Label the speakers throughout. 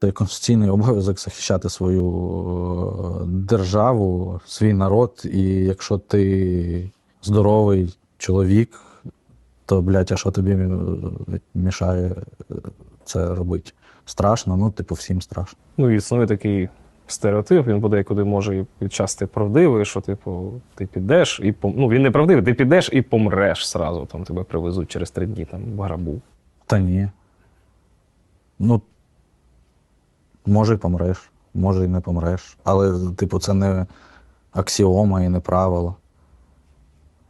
Speaker 1: Це конституційний обов'язок захищати свою е, державу, свій народ. І якщо ти здоровий чоловік, то, блядь, а що тобі е, мішає е, це робити? Страшно, ну, типу, всім страшно.
Speaker 2: Ну, існує такий стереотип, він подекуди може і відчасти правдивий, що, типу, ти підеш і пом... ну, він не правдивий, ти підеш і помреш сразу, там тебе привезуть через три дні там, в грабу.
Speaker 1: Та ні. Ну, може, й помреш, може, і не помреш. Але, типу, це не аксіома і не правило.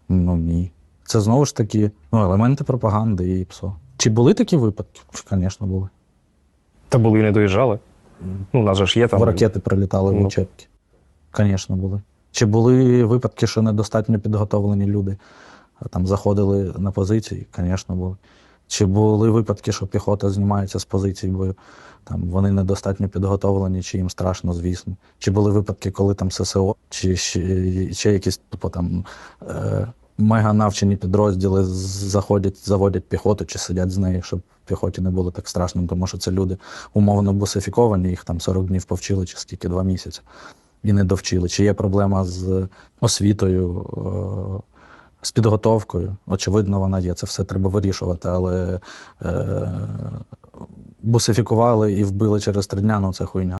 Speaker 1: Ну, ні. Це знову ж таки ну, елементи пропаганди і ПСО. Чи були такі випадки? Звісно, були.
Speaker 2: Та були і не доїжджали. Ну, у нас же ж є там.
Speaker 1: Там ракети прилітали в
Speaker 2: Ну.
Speaker 1: учебки. Звісно, були. Чи були випадки, що недостатньо підготовлені люди там заходили на позиції? Звісно, були. Чи були випадки, що піхота знімається з позицій бою? Там вони недостатньо підготовлені, чи їм страшно, звісно. Чи були випадки, коли там ССО, чи ще, ще якісь типу, там, е, мега навчені підрозділи заходять, заводять піхоту чи сидять з нею, щоб піхоті не було так страшно, тому що це люди умовно бусифіковані, їх там 40 днів повчили, чи скільки два місяці, і не довчили. Чи є проблема з освітою, е, з підготовкою? Очевидно, вона є. Це все треба вирішувати, але е, бусифікували і вбили через три дня, ну це хуйня.